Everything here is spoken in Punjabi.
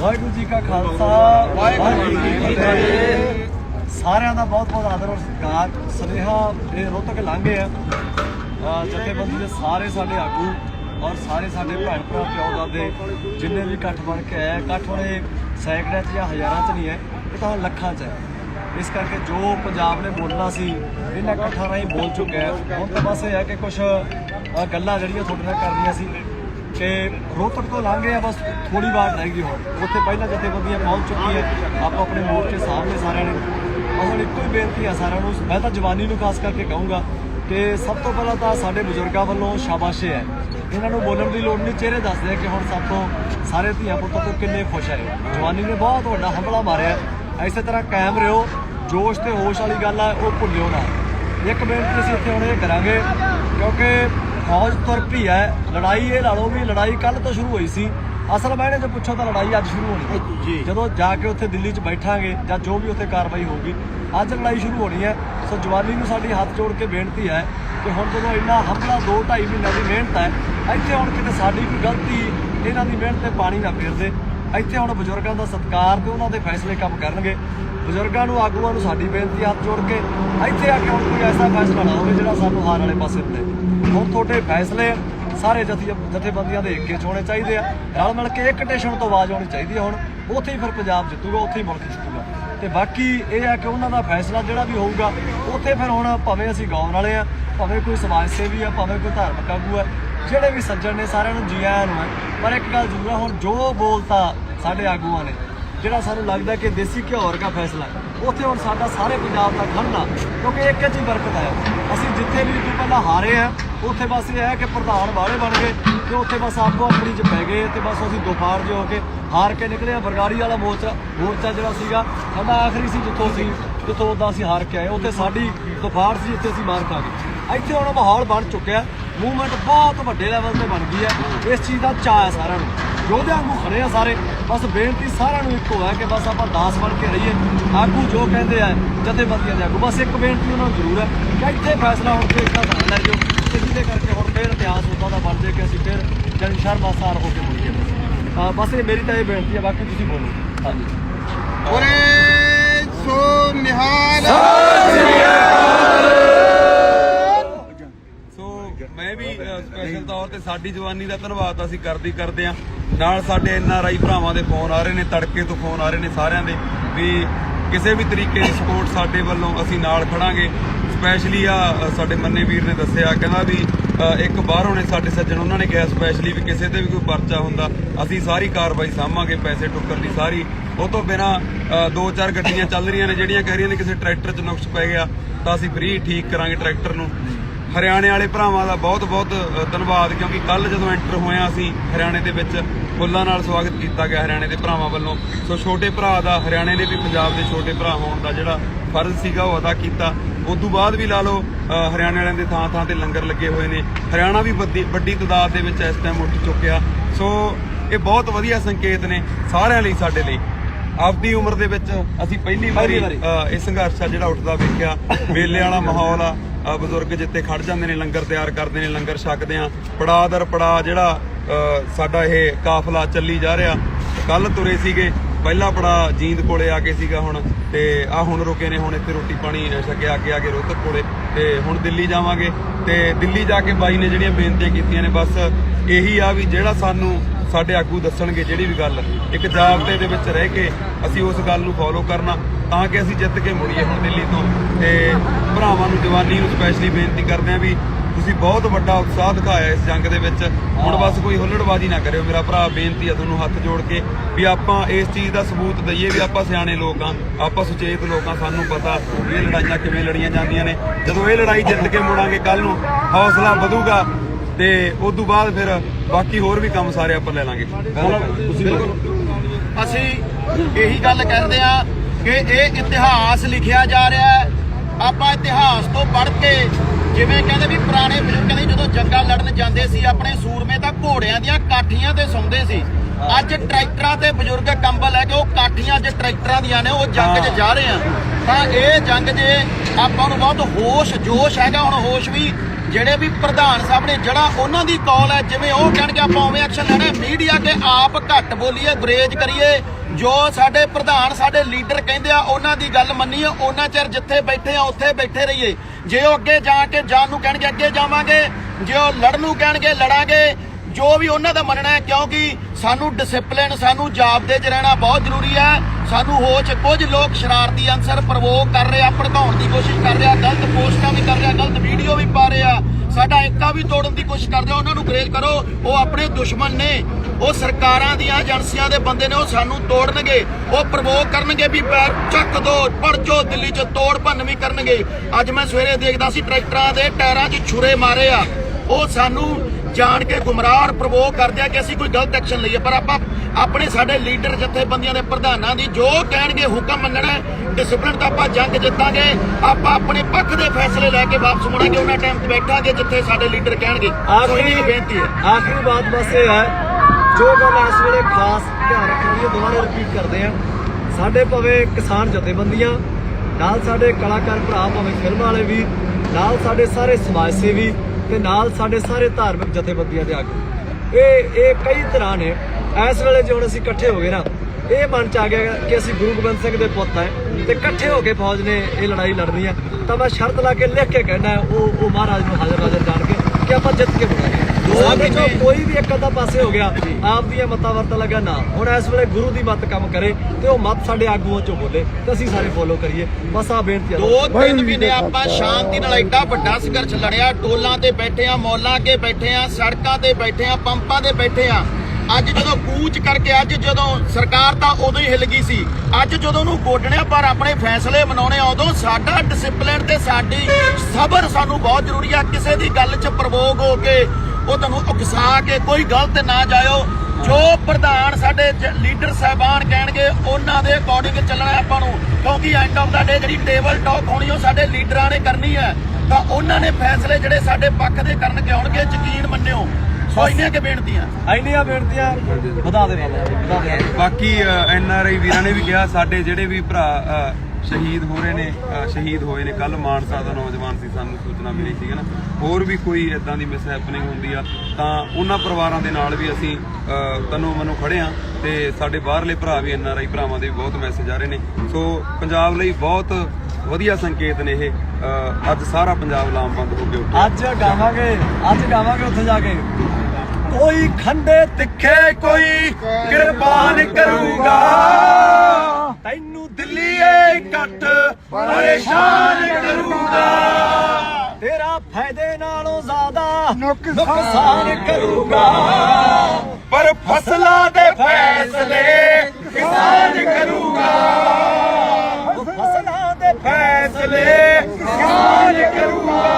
ਵਾਹਿਗੁਰੂ ਜੀ ਕਾ ਖਾਲਸਾ ਵਾਹਿਗੁਰੂ ਜੀ ਕੀ ਫਤਿਹ। ਸਾਰਿਆਂ ਦਾ ਬਹੁਤ ਬਹੁਤ ਆਦਰ ਔਰ ਸਤਿਕਾਰ। ਸਨੇਹਾ ਇਹ ਰੋਤਕ ਲਾਂਘੇ ਆ। ਜਥੇਬੰਦੀ ਦੇ ਸਾਰੇ ਸਾਡੇ ਆਗੂ ਔਰ ਸਾਰੇ ਸਾਡੇ ਭੈਣ ਭਰਾ ਪਿਓ ਦਾਦੇ ਜਿੰਨੇ ਵੀ ਇਕੱਠ ਬਣ ਕੇ ਆਏ ਆ, ਇਕੱਠ ਹੋਣੇ ਸੈਂਕੜਿਆਂ 'ਚ ਜਾਂ ਹਜ਼ਾਰਾਂ 'ਚ ਨਹੀਂ ਹੈ ਇਹ ਤਾਂ ਲੱਖਾਂ 'ਚ ਹੈ। ਇਸ ਕਰਕੇ ਜੋ ਪੰਜਾਬ ਨੇ ਬੋਲਣਾ ਸੀ ਇਹਨਾਂ ਇਕੱਠਾਂ ਰਾਹੀਂ ਬੋਲ ਚੁੱਕਿਆ ਹੁਣ ਤਾਂ ਬਸ ਇਹ ਹੈ ਕਿ ਕੁਝ ਗੱਲਾਂ ਜਿਹੜੀਆਂ ਤੁਹਾਡੇ ਨਾਲ ਕਰਨੀਆਂ ਸੀ ਕਿ ਰੋਹਤਕ ਤੋਂ ਲੰਘੇ ਆ, ਬਸ ਥੋੜੀ ਵਾਰ ਰਹਿ ਗਈ ਹੁਣ। ਉੱਥੇ ਪਹਿਲਾਂ ਜਥੇਬੰਦੀਆਂ ਪਹੁੰਚ ਚੁੱਕੀ ਹੈ। ਆਪਾਂ ਆਪਣੇ ਮੋਰਚੇ ਸਾਹਮਣੇ ਸਾਰਿਆਂ ਨੇ। ਬਸ ਹੁਣ ਇੱਕੋ ਹੀ ਬੇਨਤੀ ਹੈ ਸਾਰਿਆਂ ਨੂੰ, ਮੈਂ ਤਾਂ ਜਵਾਨੀ ਨੂੰ ਖਾਸ ਕਰਕੇ ਕਹੂੰਗਾ ਕਿ ਸਭ ਤੋਂ ਪਹਿਲਾਂ ਤਾਂ ਸਾਡੇ ਬਜ਼ੁਰਗਾਂ ਵੱਲੋਂ ਸ਼ਾਬਾਸ਼ੇ ਹੈ। ਇਹਨਾਂ ਨੂੰ ਬੋਲਣ ਦੀ ਲੋੜ ਨਹੀਂ, ਚਿਹਰੇ ਦੱਸਦੇ ਆ ਕਿ ਹੁਣ ਸਭ ਤੋਂ ਸਾਰੇ ਧੀਆਂ ਪੁੱਤਾਂ ਤੋਂ ਕਿੰਨੇ ਖੁਸ਼ ਹੈ ਜਵਾਨੀ ਨੇ ਬਹੁਤ ਵੱਡਾ ਹਮਲਾ ਮਾਰਿਆ। ਇਸੇ ਤਰ੍ਹਾਂ ਕਾਇਮ ਰਹੋ। ਜੋਸ਼ ਤੇ ਹੋਸ਼ ਵਾਲੀ ਗੱਲ ਆ, ਉਹ ਭੁੱਲਿਓ ਨਾ। ਇੱਕ ਬੇਨਤੀ ਅਸੀਂ ਇੱਥੇ ਹੁਣ ਇਹ ਕਰਾਂਗੇ, ਕਿਉਂਕਿ ਫੌਜ ਤੁਰ ਪਈ ਹੈ ਲੜਾਈ ਇਹ ਲਾ ਲਓ ਵੀ ਲੜਾਈ ਕੱਲ ਤੋਂ ਸ਼ੁਰੂ ਹੋਈ ਸੀ। ਅਸਲ ਮੈਨੇ ਜੇ ਪੁੱਛੋ ਤਾਂ ਲੜਾਈ ਅੱਜ ਸ਼ੁਰੂ ਹੋਣੀ ਹੈ। ਜਦੋਂ ਜਾ ਕੇ ਉੱਥੇ ਦਿੱਲੀ 'ਚ ਬੈਠਾਂਗੇ ਜਾਂ ਜੋ ਵੀ ਉੱਥੇ ਕਾਰਵਾਈ ਹੋਊਗੀ ਅੱਜ ਲੜਾਈ ਸ਼ੁਰੂ ਹੋਣੀ ਹੈ। ਸੋ ਜਵਾਨੀ ਨੂੰ ਸਾਡੀ ਹੱਥ ਜੋੜ ਕੇ ਬੇਨਤੀ ਹੈ ਕਿ ਹੁਣ ਜਦੋਂ ਇੰਨਾ ਹਮਲਾ 2 2.5 ਮਹੀਨਿਆਂ ਦੀ ਮਿਹਨਤ ਹੈ ਇੱਥੇ ਹੁਣ ਕਿਤੇ ਸਾਡੀ ਕੋਈ ਗਲਤੀ ਇਹਨਾਂ ਦੀ ਮਿਹਨਤ ਤੇ ਪਾਣੀ ਨਾ ਫੇਰ ਦੇ ਇੱਥੇ ਹੁਣ ਬਜ਼ੁਰਗਾਂ ਦਾ ਸਤਿਕਾਰ ਤੇ ਉਹਨਾਂ ਦੇ ਫੈਸਲੇ ਕੰਮ ਕਰਨਗੇ। ਬਜ਼ੁਰਗਾਂ ਨੂੰ ਆਗੂਆਂ ਨੂੰ ਸਾਡੀ ਬੇਨਤੀ ਹੱਥ ਜੋੜ ਕੇ ਇੱਥੇ ਆ ਕੇ ਹੁਣ ਕੋਈ ਐਸਾ ਫੈਸਲਾ ਨਾ ਹੋਵੇ ਜਿਹੜਾ ਸਾਨੂੰ ਹਾਰ ਵਾਲੇ ਪਾਸੇ ਮਿਲੇ ਹੁਣ ਤੁਹਾਡੇ ਫੈਸਲੇ ਸਾਰੇ ਜਥੇ ਜਥੇਬੰਦੀਆਂ ਦੇ ਏਕੇ 'ਚ ਹੋਣੇ ਚਾਹੀਦੇ ਆ। ਰਲ ਮਿਲ ਕੇ ਇੱਕ ਟੇਸ਼ਨ ਤੋਂ ਆਵਾਜ਼ ਆਉਣੀ ਚਾਹੀਦੀ ਹੈ ਹੁਣ। ਉੱਥੇ ਹੀ ਫਿਰ ਪੰਜਾਬ ਜਿੱਤੂਗਾ, ਉੱਥੇ ਹੀ ਮੁਲਕ ਜਿੱਤੂਗਾ। ਤੇ ਬਾਕੀ ਇਹ ਆ ਕਿ ਉਹਨਾਂ ਦਾ ਫੈਸਲਾ ਜਿਹੜਾ ਵੀ ਹੋਊਗਾ, ਉੱਥੇ ਫਿਰ ਹੁਣ ਭਾਵੇਂ ਅਸੀਂ ਗਾਉਣ ਵਾਲੇ ਆ, ਭਾਵੇਂ ਕੋਈ ਸਮਾਜ ਸੇਵੀ ਆ, ਭਾਵੇਂ ਕੋਈ ਧਾਰਮਿਕ ਆਗੂ ਆ, ਜਿਹੜੇ ਵੀ ਸੱਜਣ ਨੇ ਸਾਰਿਆਂ ਨੂੰ ਜੀ ਆਇਆਂ ਨੂੰ ਹੈ ਪਰ ਇੱਕ ਗੱਲ ਜ਼ਰੂਰ ਆ, ਹੁਣ ਜੋ ਬੋਲਤਾ ਸਾਡੇ ਆਗੂਆਂ ਨੇ, ਜਿਹੜਾ ਸਾਨੂੰ ਲੱਗਦਾ ਕਿ ਦੇਸੀ ਘਿਓਰ ਵਰਗਾ ਫੈਸਲਾ, ਉੱਥੇ ਹੁਣ ਸਾਡਾ ਸਾਰੇ ਪੰਜਾਬ ਦਾ ਖੜਨਾ, ਕਿਉਂਕਿ ਇੱਕ ਚ ਹੀ ਬਰਕਤ ਹੈ ਅਸੀਂ ਜਿੱਥੇ ਵੀ ਤੋਂ ਪਹਿਲਾਂ ਹਾਰੇ ਆ ਉੱਥੇ ਬਸ ਇਹ ਹੈ ਕਿ ਪ੍ਰਧਾਨ ਵਾਲੇ ਬਣ ਗਏ ਤੇ ਉੱਥੇ ਬਸ ਆਪੋ ਆਪਣੀ ਚ ਪੈ ਗਏ ਤੇ ਬਸ ਅਸੀਂ ਦੁਪਾਰ ਜਿਹੇ ਹੋ ਕੇ ਹਾਰ ਕੇ ਨਿਕਲੇ ਆ। ਬਰਗਾੜੀ ਵਾਲਾ ਮੋਰਚਾ ਮੋਰਚਾ ਜਿਹੜਾ ਸੀਗਾ, ਸਾਡਾ ਆਖਰੀ ਸੀ ਜਿੱਥੋਂ ਅਸੀਂ ਜਿੱਥੋਂ ਉਦਾਂ ਅਸੀਂ ਹਾਰ ਕੇ ਆਏ। ਉੱਥੇ ਸਾਡੀ ਦੁਫਾੜ ਸੀ ਜਿੱਥੇ ਅਸੀਂ ਮਾਰ ਖਾ ਗਏ। ਇੱਥੇ ਹੁਣ ਮਾਹੌਲ ਬਣ ਚੁੱਕਿਆ। ਮੂਵਮੈਂਟ ਬਹੁਤ ਵੱਡੇ ਲੈਵਲ ਤੇ ਬਣ ਗਈ ਹੈ। ਇਸ ਚੀਜ਼ ਦਾ ਚਾਅ ਹੈ ਸਾਰਿਆਂ ਨੂੰ। ਯੋਧਿਆਂ ਨੂੰ ਖੜੇ ਆ ਸਾਰੇ। ਬਸ ਬੇਨਤੀ ਸਾਰਿਆਂ ਨੂੰ ਇੱਕੋ ਹੈ ਕਿ ਬਸ ਆਪਾਂ ਦਾਸ ਬਣ ਕੇ ਰਹੀਏ। ਆਗੂ ਜੋ ਕਹਿੰਦੇ ਆ ਜਥੇਬੰਦੀਆਂ ਦੇ ਆਗੂ। ਬਸ ਇੱਕ ਬੇਨਤੀ ਉਹਨਾਂ ਨੂੰ ਜ਼ਰੂਰ ਹੈ ਕਿ ਇੱਥੇ ਫੈਸਲਾ ਹੁਣ ਤੇ ਇੱਕ ਦਾ ਲੈ ਜਾਓ ਤੇ ਜਿਹਦੇ ਕਰਕੇ ਹੁਣ ਫਿਰ ਇਤਿਹਾਸ ਉਦਾਂ ਦਾ ਬਣ ਜਾਏ ਕਿ ਅਸੀਂ ਫਿਰ ਜਨ ਸ਼ਰਮਾਸਾਰ ਹੋ ਕੇ ਮੁੜੀਏ ਬਸ। ਇਹ ਮੇਰੀ ਤਾਂ ਇਹ ਬੇਨਤੀ ਹੈ ਬਾਕੀ ਤੁਸੀਂ ਬੋਲੋ। ਹਾਂਜੀ। ਓਰੇ ਸੋ ਨਿਹਾਲ। ਸੋ ਮੈਂ ਵੀ ਸਪੈਸ਼ਲ ਤੌਰ ਤੇ ਸਾਡੀ ਜਵਾਨੀ ਦਾ ਧੰਨਵਾਦ ਅਸੀਂ ਕਰਦੀ ਕਰਦੇ ਆ। ਨਾਲ ਸਾਡੇ ਐਨ ਆਰ ਆਈ ਭਰਾਵਾਂ ਦੇ ਫੋਨ ਆ ਰਹੇ ਨੇ, ਤੜਕੇ ਤੋਂ ਫੋਨ ਆ ਰਹੇ ਨੇ ਸਾਰਿਆਂ ਦੇ ਵੀ ਕਿਸੇ ਵੀ ਤਰੀਕੇ ਦੀ ਸਪੋਰਟ ਸਾਡੇ ਵੱਲੋਂ ਅਸੀਂ ਨਾਲ ਖੜਾਂਗੇ। ਸਪੈਸ਼ਲੀ ਆ ਸਾਡੇ ਮੰਨੇ ਵੀਰ ਨੇ ਦੱਸਿਆ, ਕਹਿੰਦਾ ਵੀ ਇੱਕ ਬਾਹਰੋਂ ਨੇ ਸਾਡੇ ਸੱਜਣ, ਉਹਨਾਂ ਨੇ ਕਿਹਾ ਸਪੈਸ਼ਲੀ ਵੀ ਕਿਸੇ ਤੇ ਵੀ ਕੋਈ ਪਰਚਾ ਹੁੰਦਾ, ਅਸੀਂ ਸਾਰੀ ਕਾਰਵਾਈ ਸਾਂਭਾਂਗੇ ਪੈਸੇ ਟੁੱਕਰ ਦੀ ਸਾਰੀ। ਉਹ ਤੋਂ ਬਿਨਾ ਦੋ ਚਾਰ ਗੱਡੀਆਂ ਚੱਲ ਰਹੀਆਂ ਨੇ, ਜਿਹੜੀਆਂ ਕਹਿ ਰਹੀਆਂ ਨੇ ਕਿਸੇ ਟਰੈਕਟਰ 'ਚ ਨੁਕਸ ਪੈ ਗਿਆ, ਤਾਂ ਅਸੀਂ ਫ੍ਰੀ ਠੀਕ ਕਰਾਂਗੇ ਟਰੈਕਟਰ ਨੂੰ। ਹਰਿਆਣੇ ਵਾਲੇ ਭਰਾਵਾਂ ਦਾ ਬਹੁਤ ਬਹੁਤ ਧੰਨਵਾਦ, ਕਿਉਂਕਿ ਕੱਲ ਜਦੋਂ ਐਂਟਰ ਹੋਇਆ ਅਸੀਂ ਹਰਿਆਣੇ ਦੇ ਵਿੱਚ ਫੁੱਲਾਂ ਨਾਲ ਸਵਾਗਤ ਕੀਤਾ ਗਿਆ ਹਰਿਆਣੇ ਦੇ ਭਰਾਵਾਂ ਵੱਲੋਂ। ਸੋ ਛੋਟੇ ਭਰਾ ਦਾ ਹਰਿਆਣੇ ਨੇ ਵੀ ਪੰਜਾਬ ਦੇ ਛੋਟੇ ਭਰਾ ਹੋਣ ਦਾ ਜਿਹੜਾ ਫਰਜ਼ ਸੀਗਾ ਉਹ ਅਦਾ ਕੀਤਾ। ਉਸ ਤੋਂ ਬਾਅਦ ਵੀ ਲਾ ਲਓ ਹਰਿਆਣੇ ਵਾਲਿਆਂ ਦੇ ਥਾਂ ਥਾਂ ਤੇ ਲੰਗਰ ਲੱਗੇ ਹੋਏ ਨੇ। ਹਰਿਆਣਾ ਵੀ ਵੱਡੀ ਵੱਡੀ ਤਾਦਾਦ ਦੇ ਵਿੱਚ ਇਸ ਟਾਈਮ ਉੱਠ ਚੁੱਕਿਆ। ਸੋ ਇਹ ਬਹੁਤ ਵਧੀਆ ਸੰਕੇਤ ਨੇ ਸਾਰਿਆਂ ਲਈ ਸਾਡੇ ਲਈ। ਆਪਦੀ ਉਮਰ ਦੇ ਵਿੱਚ ਅਸੀਂ ਪਹਿਲੀ ਵਾਰੀ ਇਹ ਸੰਘਰਸ਼ ਆ ਜਿਹੜਾ ਉੱਠਦਾ ਵੇਖਿਆ। ਮੇਲੇ ਵਾਲਾ ਮਾਹੌਲ ਆ। ਬਜ਼ੁਰਗ ਜਿੱਤੇ ਖੜ ਜਾਂਦੇ ਨੇ ਲੰਗਰ ਤਿਆਰ ਕਰਦੇ ਨੇ ਲੰਗਰ ਛਕਦੇ ਆ। ਪੜਾ ਦਰ ਪੜਾ ਜਿਹੜਾ ਸਾਡਾ ਇਹ ਕਾਫਲਾ ਚੱਲੀ ਜਾ ਰਿਹਾ। ਕੱਲ ਤੁਰੇ ਸੀਗੇ। ਪਹਿਲਾ ਪੜਾ ਜੀਂਦ ਕੋਲੇ ਆ ਕੇ ਸੀਗਾ ਹੁਣ। ਤੇ ਆ ਹੁਣ ਰੁਕੇ ਨੇ ਹੁਣ ਇੱਥੇ ਰੋਟੀ ਪਾਣੀ ਅ, ਛਕਿਆ ਅੱਗੇ ਆ ਕੇ ਰੋਹਤਕ ਕੋਲੇ। ਤੇ ਹੁਣ ਦਿੱਲੀ ਜਾਵਾਂਗੇ। ਤੇ ਦਿੱਲੀ ਜਾ ਕੇ ਬਾਈ ਨੇ ਜਿਹੜੀਆਂ ਬੇਨਤੀਆਂ ਕੀਤੀਆਂ ਨੇ ਬਸ ਇਹੀ ਆ ਵੀ ਜਿਹੜਾ ਸਾਨੂੰ ਸਾਡੇ ਆਗੂ ਦੱਸਣਗੇ ਜਿਹੜੀ ਵੀ ਗੱਲ ਇੱਕ ਜਾਬਤੇ ਦੇ ਵਿੱਚ ਰਹਿ ਕੇ ਅਸੀਂ ਉਸ ਗੱਲ ਨੂੰ ਫੋਲੋ ਕਰਨਾ ਤਾਂ ਕਿ ਅਸੀਂ ਜਿੱਤ ਕੇ ਮੁੜੀਏ ਹੁਣ ਦਿੱਲੀ ਤੋਂ। ਤੇ ਭਰਾਵਾਂ ਨੂੰ ਜਵਾਨੀ ਨੂੰ ਸਪੈਸ਼ਲੀ ਬੇਨਤੀ ਕਰਦੇ ਆਂ ਵੀ ਤੁਸੀਂ ਬਹੁਤ ਵੱਡਾ ਉਤਸ਼ਾਹ ਦਿਖਾਇਆ ਇਸ ਜੰਗ ਦੇ ਵਿੱਚ। ਹੁਣ ਬਸ ਕੋਈ ਹੁੱਲੜਬਾਜ਼ੀ ਨਾ ਕਰਿਓ। ਮੇਰਾ ਭਰਾ ਬੇਨਤੀ ਆ ਤੁਹਾਨੂੰ ਹੱਥ ਜੋੜ ਕੇ ਵੀ ਆਪਾਂ ਇਸ ਚੀਜ਼ ਦਾ ਸਬੂਤ ਦਈਏ ਵੀ ਆਪਾਂ ਸਿਆਣੇ ਲੋਕ ਆ, ਆਪਾਂ ਸੁਚੇਤ ਲੋਕ ਆ, ਸਾਨੂੰ ਪਤਾ ਇਹ ਲੜਾਈਆਂ ਕਿਵੇਂ ਲੜੀਆਂ ਜਾਂਦੀਆਂ ਨੇ। ਜਦੋਂ ਇਹ ਲੜਾਈ ਜਿੱਤ ਕੇ ਮੁੜਾਂਗੇ ਕੱਲ ਨੂੰ, ਹੌਸਲਾ ਵਧੂਗਾ ਤੇ ਉਸ ਤੋਂ ਬਾਅਦ ਫਿਰ ਬਾਕੀ ਹੋਰ ਵੀ ਕੰਮ ਸਾਰੇ ਆਪਾਂ ਲੈ ਲਾਂਗੇ। ਅਸੀਂ ਇਹੀ ਗੱਲ ਕਰਦੇ ਆ ਕਿ ਇਹ ਇਤਿਹਾਸ ਲਿਖਿਆ ਜਾ ਰਿਹਾ ਹੈ ਆਪਾਂ ਇਤਿਹਾਸ ਤੋਂ ਪੜ੍ਹ ਕੇ ਜਿਵੇਂ ਕਹਿੰਦੇ ਵੀ ਪੁਰਾਣੇ ਬਜ਼ੁਰਗ ਕਹਿੰਦੇ ਜਦੋਂ ਜੰਗਾਂ ਲੜਨ ਜਾਂਦੇ ਸੀ ਆਪਣੇ ਸੂਰਮੇ ਤਾਂ ਘੋੜਿਆਂ ਦੀਆਂ ਕਾਠੀਆਂ ਤੇ ਸੌਂਦੇ ਸੀ। ਅੱਜ ਟਰੈਕਟਰਾਂ ਤੇ ਬਜ਼ੁਰਗ ਕੰਬਲ ਲੈ ਕੇ ਉਹ ਕਾਠੀਆਂ ਅੱਜ ਟਰੈਕਟਰਾਂ ਦੀਆਂ ਨੇ ਉਹ ਜੰਗ 'ਚ ਜਾ ਰਹੇ ਆ। ਤਾਂ ਇਹ ਜੰਗ 'ਚ ਆਪਾਂ ਨੂੰ ਬਹੁਤ ਹੋਸ਼ ਜੋਸ਼ ਹੈਗਾ। ਹੁਣ ਹੋਸ਼ ਵੀ ਜਿਹੜੇ ਵੀ ਪ੍ਰਧਾਨ ਸਾਹਿਬ ਨੇ ਜਿਹੜਾ ਉਹਨਾਂ ਦੀ ਕਾਲ ਹੈ ਜਿਵੇਂ ਉਹ ਕਹਿਣਗੇ ਆਪਾਂ ਉਵੇਂ ਐਕਸ਼ਨ ਲੈਣਾ ਮੀਡੀਆ ਕੇ ਆਪ ਘੱਟ ਬੋਲੀਏ ਗੁਰੇਜ ਕਰੀਏ। ਜੋ ਸਾਡੇ ਪ੍ਰਧਾਨ, ਸਾਡੇ ਲੀਡਰ ਕਹਿੰਦੇ ਆ, ਉਹਨਾਂ ਦੀ ਗੱਲ ਮੰਨੀਏ, ਉਹਨਾਂ ਚਿਰ ਜਿੱਥੇ ਬੈਠੇ ਆ, ਉੱਥੇ ਬੈਠੇ ਰਹੀਏ। ਜੇ ਉਹ ਅੱਗੇ ਜਾ ਕੇ ਜਾਣ ਨੂੰ ਕਹਿਣਗੇ, ਅੱਗੇ ਜਾਵਾਂਗੇ, ਜੇ ਉਹ ਲੜਨ ਨੂੰ ਕਹਿਣਗੇ, ਲੜਾਂਗੇ, ਜੋ ਵੀ ਉਹਨਾਂ ਦਾ ਮੰਨਣਾ ਹੈ, ਕਿਉਂਕਿ ਸਾਨੂੰ ਡਿਸਪਲਿਨ ਸਾਨੂੰ ਜਾਬਦੇ 'ਚ ਰਹਿਣਾ ਬਹੁਤ ਜ਼ਰੂਰੀ ਹੈ। ਸਾਨੂੰ ਹੋਚ ਕੁਝ ਲੋਕ ਸ਼ਰਾਰਤੀ ਅਨਸਰ ਪ੍ਰਵੋਕ ਕਰ ਰਹੇ ਆ, ਭੜਕਾਉਣ ਦੀ ਕੋਸ਼ਿਸ਼ ਕਰ ਰਹੇ ਆ, ਗਲਤ ਪੋਸਟਾਂ ਵੀ ਕਰ ਰਹੇ ਆ, ਗਲਤ ਵੀਡੀਓ ਵੀ ਪਾ ਰਹੇ ਆ। ਸਾਡਾ ਏਕਾ ਵੀ ਤੋੜਨ ਦੀ ਕੋਸ਼ਿਸ਼ ਕਰਦੇ ਆ ਉਹਨਾਂ ਨੂੰ ਗਰੇਜ ਕਰੋ। ਉਹ ਆਪਣੇ ਦੁਸ਼ਮਣ ਨੇ, ਉਹ ਸਰਕਾਰਾਂ ਦੀਆਂ ਏਜੰਸੀਆਂ ਦੇ ਬੰਦੇ ਨੇ, ਉਹ ਸਾਨੂੰ ਤੋੜਨਗੇ, ਉਹ ਪ੍ਰਵੋਕ ਕਰਨਗੇ ਵੀ ਪੈਰ ਚੱਕ ਦੋ, ਪਰਚੋ ਦਿੱਲੀ 'ਚ ਤੋੜ ਭੰਨ ਵੀ ਕਰਨਗੇ। ਅੱਜ ਮੈਂ ਸਵੇਰੇ ਦੇਖਦਾ ਸੀ, ਟਰੈਕਟਰਾਂ ਦੇ ਟਾਇਰਾਂ 'ਚ ਛੁਰੇ ਮਾਰੇ ਆ। ਉਹ ਸਾਨੂੰ ਜਾਣ ਕੇ ਗੁੰਮਰਾਹ ਪ੍ਰਵੋਕ ਕਰਦੇ ਆ ਕਿ ਅਸੀਂ ਕੋਈ ਗਲਤ ਐਕਸ਼ਨ ਲਈਏ। ਪਰ ਆਪਾਂ ਆਪਣੇ ਸਾਡੇ ਲੀਡਰ ਜਥੇਬੰਦੀਆਂ ਦੇ ਪ੍ਰਧਾਨਾਂ ਦੀ ਜੋ ਕਹਿਣਗੇ ਹੁਕਮ ਮੰਨਣਾ ਡਿਸਪਲਿਨ ਤਾਂ ਆਪਾਂ ਜੰਗ ਜਿੱਤਾਂਗੇ। ਆਪਾਂ ਆਪਣੇ ਪੱਖ ਦੇ ਫੈਸਲੇ ਲੈ ਕੇ ਵਾਪਸ ਮੁੜਾਂਗੇ ਉਹਨਾਂ ਟਾਈਮ ਤੇ ਬੈਠਾਂਗੇ ਜਿੱਥੇ ਸਾਡੇ ਲੀਡਰ ਕਹਿਣਗੇ। ਕੁ ਬੇਨਤੀ ਹੈ। ਆਖਰੀ ਬਾਤ ਬਸ ਇਹ ਹੈ ਜੋ ਗੱਲ ਇਸ ਵੇਲੇ ਖਾਸ ਧਿਆਨ ਰੱਖਣ ਦੀ ਦੁਬਾਰਾ ਰਿਪੀਟ ਕਰਦੇ ਆ ਸਾਡੇ ਭਵੇਂ ਕਿਸਾਨ ਜਥੇਬੰਦੀਆਂ ਨਾਲ ਸਾਡੇ ਕਲਾਕਾਰ ਭਰਾ ਭਾਵੇਂ ਫਿਲਮ ਵਾਲੇ ਵੀ ਨਾਲ ਸਾਡੇ ਸਾਰੇ ਸਮਾਜ ਸੇਵੀ ਤੇ ਨਾਲ ਸਾਡੇ ਸਾਰੇ ਧਾਰਮਿਕ ਜਥੇਬੰਦੀਆਂ ਦੇ ਆਗੂ। ਇਹ ਇਹ ਕਈ ਤਰ੍ਹਾਂ ਨੇ। ਇਸ ਵੇਲੇ ਜੇ ਹੁਣ ਅਸੀਂ ਇਕੱਠੇ ਹੋ ਗਏ ਨਾ, ਇਹ ਮਨ ਚ ਆ ਗਿਆ ਕਿ ਅਸੀਂ ਗੁਰੂ ਗੋਬਿੰਦ ਸਿੰਘ ਦੇ ਪੁੱਤ ਹੈ ਤੇ ਇਕੱਠੇ ਹੋ ਕੇ ਫੌਜ ਨੇ ਇਹ ਲੜਾਈ ਲੜਨੀ ਹੈ ਤਾਂ ਮੈਂ ਸ਼ਰਤ ਲਾ ਕੇ ਲਿਖ ਕੇ ਕਹਿਣਾ ਉਹ ਉਹ ਮਹਾਰਾਜ ਨੂੰ ਹਾਜ਼ਰ ਹਾਜ਼ਰ ਜਾਣ ਕੇ ਕਿ ਆਪਾਂ ਜਿੱਤ ਕੇ ਬਣਾਂਗੇ ਕੋਈ ਵੀ ਇੱਕ ਅੱਧਾ ਪਾਸੇ ਹੋ ਗਿਆ ਆਪ ਦੀਆਂ ਮਤਾਂ ਵਰਤ ਲੱਗਾ ਨਾ। ਹੁਣ ਇਸ ਵੇਲੇ ਗੁਰੂ ਦੀ ਮਤ ਕੰਮ ਕਰੇ ਤੇ ਉਹ ਮਤ ਸਾਡੇ ਆਗੂਆਂ ਚੋਂ ਬੋਲੇ ਤੇ ਅਸੀਂ ਸਾਰੇ ਫੋਲੋ ਕਰੀਏ। ਬਸ ਆ ਬੇਨਤੀ ਹੈ ਦੋ ਤਿੰਨ ਮਹੀਨੇ ਆਪਾਂ ਸ਼ਾਂਤੀ ਨਾਲ ਐਡਾ ਵੱਡਾ ਸੰਘਰਸ਼ ਲੜਿਆ ਟੋਲਾਂ ਤੇ ਬੈਠੇ ਆ ਮੌਲਾਂ ਕੇ ਬੈਠੇ ਆ ਸੜਕਾਂ ਤੇ ਬੈਠੇ ਆ ਪੰਪਾਂ ਤੇ ਬੈਠੇ ਆ। ਅੱਜ ਜਦੋਂ ਕੂਚ ਕਰਕੇ ਅੱਜ ਜਦੋਂ ਸਰਕਾਰ ਤਾਂ ਉਦੋਂ ਹੀ ਹਿੱਲ ਗਈ ਸੀ। ਅੱਜ ਜਦੋਂ ਨੂੰ ਗੋਡਣਿਆ ਪਰ ਆਪਣੇ ਫੈਸਲੇ ਮਨਾਉਣੇ ਆ ਉਦੋਂ ਸਾਡਾ ਡਿਸਪਲਿਨ ਤੇ ਸਾਡੀ ਸਬਰ ਸਾਨੂੰ ਬਹੁਤ ਜ਼ਰੂਰੀ ਆ। ਕਿਸੇ ਦੀ ਗੱਲ 'ਚ ਪ੍ਰਵੋਗ ਹੋ ਕੇ ਉਹ ਤੁਹਾਨੂੰ ਉਕਸਾ ਕੇ ਕੋਈ ਗਲਤ ਨਾ ਜਾਇਓ। ਜੋ ਪ੍ਰਧਾਨ ਸਾਡੇ ਲੀਡਰ ਸਾਹਿਬਾਨ ਕਹਿਣਗੇ ਉਹਨਾਂ ਦੇ ਅਕੋਰਡਿੰਗ ਚੱਲਣਾ ਹੈ ਆਪਾਂ ਨੂੰ। ਕਿਉਂਕਿ ਐਂਡ ਆਫ ਦਾ ਡੇ ਜਿਹੜੀ ਟੇਬਲ ਟਾਕ ਹੋਣੀ ਉਹ ਸਾਡੇ ਲੀਡਰਾਂ ਨੇ ਕਰਨੀ ਹੈ। ਤਾਂ ਉਹਨਾਂ ਨੇ ਫੈਸਲੇ ਜਿਹੜੇ ਸਾਡੇ ਪੱਖ ਦੇ ਕਰਨਗੇ ਆਉਣਗੇ ਯਕੀਨ ਮੰਨਿਓ। ਸੋ ਇੰਨੀਆਂ ਕਿ ਬੇਨਤੀਆਂ। ਇੰਨੀਆਂ ਬੇਨਤੀਆਂ ਵਧਾ ਦੇ ਬਾਬਾ ਵਧਾ ਦੇ। ਬਾਕੀ ਐਨ ਆਰ ਆਈ ਵੀਰਾਂ ਨੇ ਵੀ ਕਿਹਾ ਸਾਡੇ ਜਿਹੜੇ ਵੀ ਭਰਾ ਸ਼ਹੀਦ ਹੋ ਰਹੇ ਨੇ ਸ਼ਹੀਦ ਹੋਏ ਨੇ। ਕੱਲ ਮਾਨਸਾ ਦਾ ਨੌਜਵਾਨ ਸੀ ਸਾਨੂੰ ਸੂਚਨਾ ਮਿਲੀ ਸੀ ਨਾ? ਹੋਰ ਵੀ ਕੋਈ ਇਦਾਂ ਦੀ ਮਿਸ ਹੈਪਨਿੰਗ ਹੁੰਦੀ ਆ ਤਾਂ ਉਹਨਾਂ ਪਰਿਵਾਰਾਂ ਦੇ ਨਾਲ ਵੀ ਅਸੀਂ ਤਨੋ ਮਨੋ ਖੜੇ ਆ ਤੇ ਸਾਡੇ ਬਾਹਰਲੇ ਭਰਾ ਵੀ ਐਨ ਆਰ ਆਈ ਭਰਾਵਾਂ ਦੇ ਵੀ ਬਹੁਤ ਮੈਸੇਜ ਆ ਰਹੇ ਨੇ। ਸੋ ਪੰਜਾਬ ਲਈ ਬਹੁਤ ਵਧੀਆ ਸੰਕੇਤ ਨੇ ਇਹ ਅੱਜ ਸਾਰਾ ਪੰਜਾਬ ਲਾਮਬੰਦ ਹੋ ਕੇ ਉੱਠਿਆ। ਅੱਜ ਗਾਵਾਂਗੇ ਅੱਜ ਗਾਵਾਂਗੇ ਉੱਥੇ ਜਾ ਕੇ। ਕੋਈ ਖੰਡੇ ਤਿੱਖੇ ਕੋਈ ਕਿਰਪਾਨ ਕਰੂਗਾ। ਤੈਨੂੰ ਲੀਏ ਇਕੱਠ ਪਰੇਸ਼ਾਨ ਕਰੂਗਾ। ਤੇਰਾ ਫਾਇਦੇ ਨਾਲੋਂ ਜ਼ਿਆਦਾ ਨੁਕਸਾਨ ਕਰੂਗਾ। ਪਰ ਫਸਲਾਂ ਦੇ ਫੈਸਲੇ ਕਿਸਾਨ ਕਰੂਗਾ। ਫਸਲਾਂ ਦੇ ਫੈਸਲੇ ਕਿਸਾਨ ਕਰੂਗਾ।